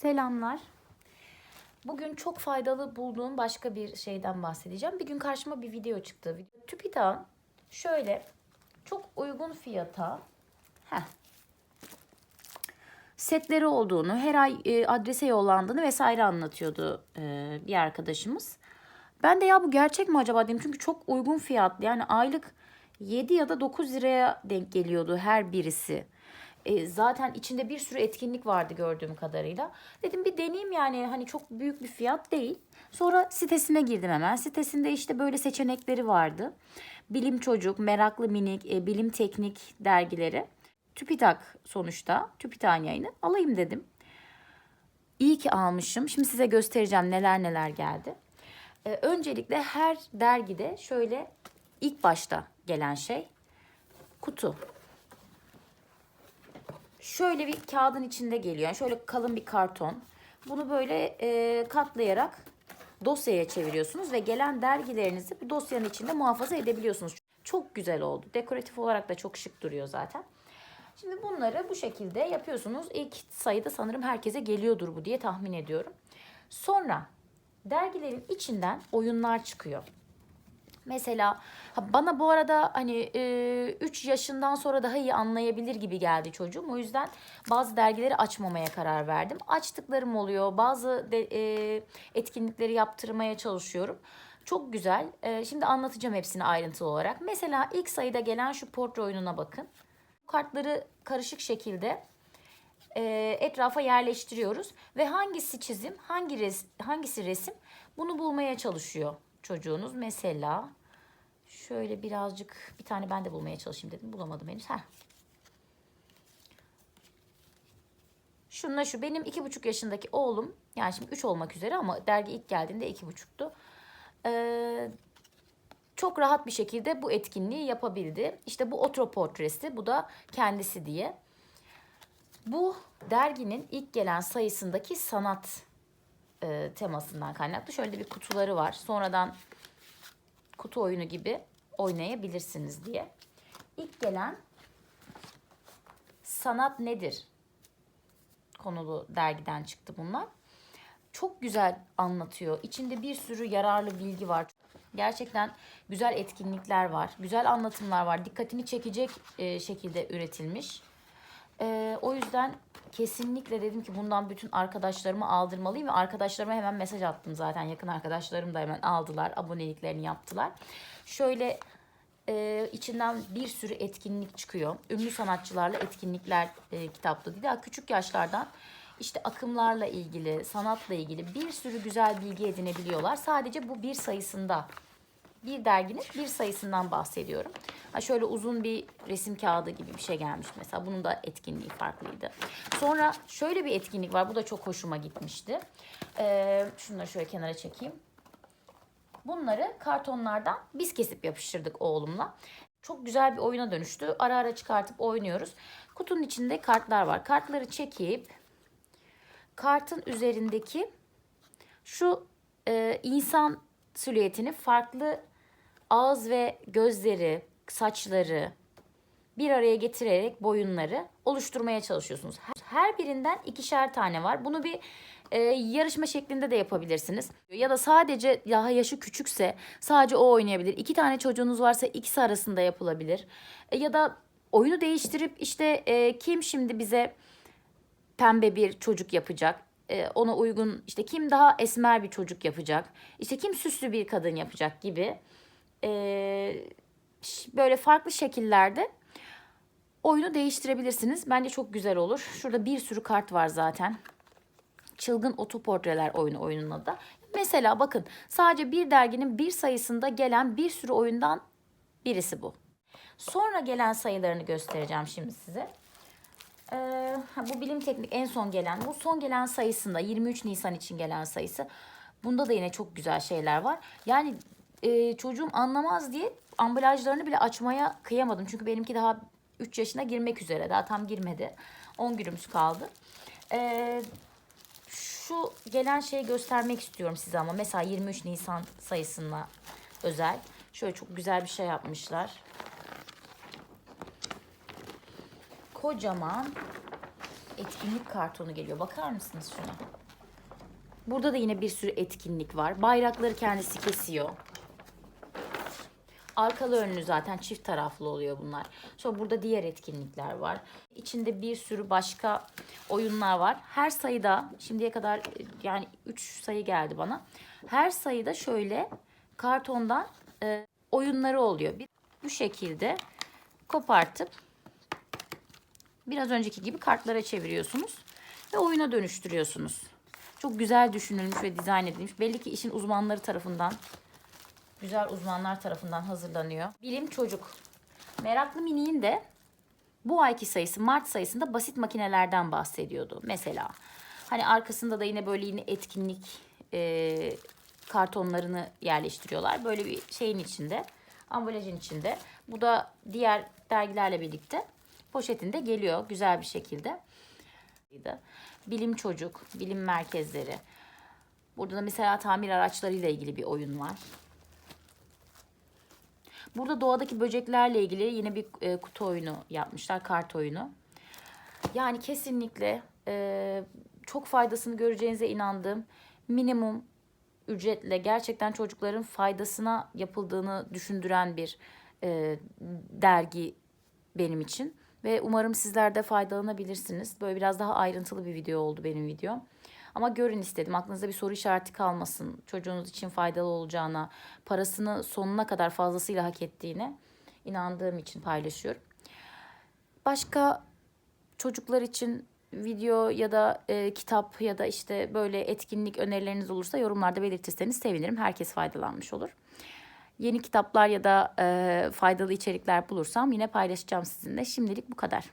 Selamlar. Bugün çok faydalı bulduğum başka bir şeyden bahsedeceğim. Bir gün karşıma bir video çıktı. TÜBİTAK'ın şöyle çok uygun fiyata heh, setleri olduğunu, her ay e, adrese yollandığını vesaire anlatıyordu e, bir arkadaşımız. Ben de ya bu gerçek mi acaba dedim. Çünkü çok uygun fiyatlı. Yani aylık 7 ya da 9 liraya denk geliyordu her birisi. E, zaten içinde bir sürü etkinlik vardı gördüğüm kadarıyla. Dedim bir deneyeyim yani hani çok büyük bir fiyat değil. Sonra sitesine girdim hemen. Sitesinde işte böyle seçenekleri vardı. Bilim Çocuk, Meraklı Minik, e, Bilim Teknik dergileri. TÜBİTAK sonuçta. TÜBİTAK'ın yayını. Alayım dedim. İyi ki almışım. Şimdi size göstereceğim neler neler geldi. Ee, öncelikle her dergide şöyle ilk başta gelen şey kutu. Şöyle bir kağıdın içinde geliyor. Yani şöyle kalın bir karton. Bunu böyle e, katlayarak dosyaya çeviriyorsunuz ve gelen dergilerinizi bu dosyanın içinde muhafaza edebiliyorsunuz. Çok güzel oldu. Dekoratif olarak da çok şık duruyor zaten. Şimdi bunları bu şekilde yapıyorsunuz. İlk sayıda sanırım herkese geliyordur bu diye tahmin ediyorum. Sonra dergilerin içinden oyunlar çıkıyor. Mesela bana bu arada hani 3 yaşından sonra daha iyi anlayabilir gibi geldi çocuğum. O yüzden bazı dergileri açmamaya karar verdim. Açtıklarım oluyor. Bazı de, e, etkinlikleri yaptırmaya çalışıyorum. Çok güzel. E, şimdi anlatacağım hepsini ayrıntılı olarak. Mesela ilk sayıda gelen şu portre oyununa bakın. Kartları karışık şekilde e, etrafa yerleştiriyoruz ve hangisi çizim, hangi res, hangisi resim bunu bulmaya çalışıyor çocuğunuz. Mesela şöyle birazcık bir tane ben de bulmaya çalışayım dedim. Bulamadım henüz. Heh. Şununla şu benim iki buçuk yaşındaki oğlum yani şimdi üç olmak üzere ama dergi ilk geldiğinde iki buçuktu. Ee, çok rahat bir şekilde bu etkinliği yapabildi. İşte bu otoportresi, bu da kendisi diye. Bu derginin ilk gelen sayısındaki sanat e, temasından kaynaklı. Şöyle bir kutuları var. Sonradan kutu oyunu gibi oynayabilirsiniz diye. İlk gelen sanat nedir? Konulu dergiden çıktı bunlar. Çok güzel anlatıyor. İçinde bir sürü yararlı bilgi var. Gerçekten güzel etkinlikler var. Güzel anlatımlar var. Dikkatini çekecek e, şekilde üretilmiş. E, o yüzden kesinlikle dedim ki bundan bütün arkadaşlarımı aldırmalıyım ve arkadaşlarıma hemen mesaj attım zaten. Yakın arkadaşlarım da hemen aldılar. Aboneliklerini yaptılar. Şöyle e, içinden bir sürü etkinlik çıkıyor. Ünlü sanatçılarla etkinlikler e, kitapta. Daha küçük yaşlardan işte akımlarla ilgili, sanatla ilgili bir sürü güzel bilgi edinebiliyorlar. Sadece bu bir sayısında bir derginin bir sayısından bahsediyorum. Ha şöyle uzun bir resim kağıdı gibi bir şey gelmiş mesela. Bunun da etkinliği farklıydı. Sonra şöyle bir etkinlik var. Bu da çok hoşuma gitmişti. Ee, şunları şöyle kenara çekeyim. Bunları kartonlardan biz kesip yapıştırdık oğlumla. Çok güzel bir oyuna dönüştü. Ara ara çıkartıp oynuyoruz. Kutunun içinde kartlar var. Kartları çekip kartın üzerindeki şu e, insan silüetini farklı ağız ve gözleri, saçları bir araya getirerek boyunları oluşturmaya çalışıyorsunuz. Her birinden ikişer tane var. Bunu bir e, yarışma şeklinde de yapabilirsiniz. Ya da sadece daha yaşı küçükse sadece o oynayabilir. İki tane çocuğunuz varsa ikisi arasında yapılabilir. E, ya da oyunu değiştirip işte e, kim şimdi bize pembe bir çocuk yapacak? E, ona uygun işte kim daha esmer bir çocuk yapacak? İşte kim süslü bir kadın yapacak gibi. E, böyle farklı şekillerde oyunu değiştirebilirsiniz. Bence çok güzel olur. Şurada bir sürü kart var zaten. Çılgın Otoportreler oyunu oyunun adı. Mesela bakın sadece bir derginin bir sayısında gelen bir sürü oyundan birisi bu. Sonra gelen sayılarını göstereceğim şimdi size. Ee, bu bilim teknik en son gelen. Bu son gelen sayısında 23 Nisan için gelen sayısı. Bunda da yine çok güzel şeyler var. Yani e, çocuğum anlamaz diye ambalajlarını bile açmaya kıyamadım. Çünkü benimki daha 3 yaşına girmek üzere. Daha tam girmedi. 10 günümüz kaldı. Ee, şu gelen şeyi göstermek istiyorum size ama. Mesela 23 Nisan sayısına özel. Şöyle çok güzel bir şey yapmışlar. Kocaman etkinlik kartonu geliyor. Bakar mısınız şuna? Burada da yine bir sürü etkinlik var. Bayrakları kendisi kesiyor. Arkalı önlü zaten çift taraflı oluyor bunlar. Sonra burada diğer etkinlikler var. İçinde bir sürü başka oyunlar var. Her sayıda şimdiye kadar yani 3 sayı geldi bana. Her sayıda şöyle kartondan e, oyunları oluyor. Bir, bu şekilde kopartıp biraz önceki gibi kartlara çeviriyorsunuz ve oyuna dönüştürüyorsunuz. Çok güzel düşünülmüş ve dizayn edilmiş. Belli ki işin uzmanları tarafından güzel uzmanlar tarafından hazırlanıyor. Bilim Çocuk. Meraklı Mini'nin de bu ayki sayısı Mart sayısında basit makinelerden bahsediyordu. Mesela hani arkasında da yine böyle yine etkinlik e, kartonlarını yerleştiriyorlar. Böyle bir şeyin içinde, ambalajın içinde. Bu da diğer dergilerle birlikte poşetinde geliyor güzel bir şekilde. Bilim Çocuk, bilim merkezleri. Burada da mesela tamir araçlarıyla ilgili bir oyun var. Burada doğadaki böceklerle ilgili yine bir e, kutu oyunu yapmışlar, kart oyunu. Yani kesinlikle e, çok faydasını göreceğinize inandığım minimum ücretle gerçekten çocukların faydasına yapıldığını düşündüren bir e, dergi benim için. Ve umarım sizler de faydalanabilirsiniz. Böyle biraz daha ayrıntılı bir video oldu benim videom. Ama görün istedim. Aklınızda bir soru işareti kalmasın. Çocuğunuz için faydalı olacağına, parasını sonuna kadar fazlasıyla hak ettiğine inandığım için paylaşıyorum. Başka çocuklar için video ya da e, kitap ya da işte böyle etkinlik önerileriniz olursa yorumlarda belirtirseniz sevinirim. Herkes faydalanmış olur. Yeni kitaplar ya da e, faydalı içerikler bulursam yine paylaşacağım sizinle. Şimdilik bu kadar.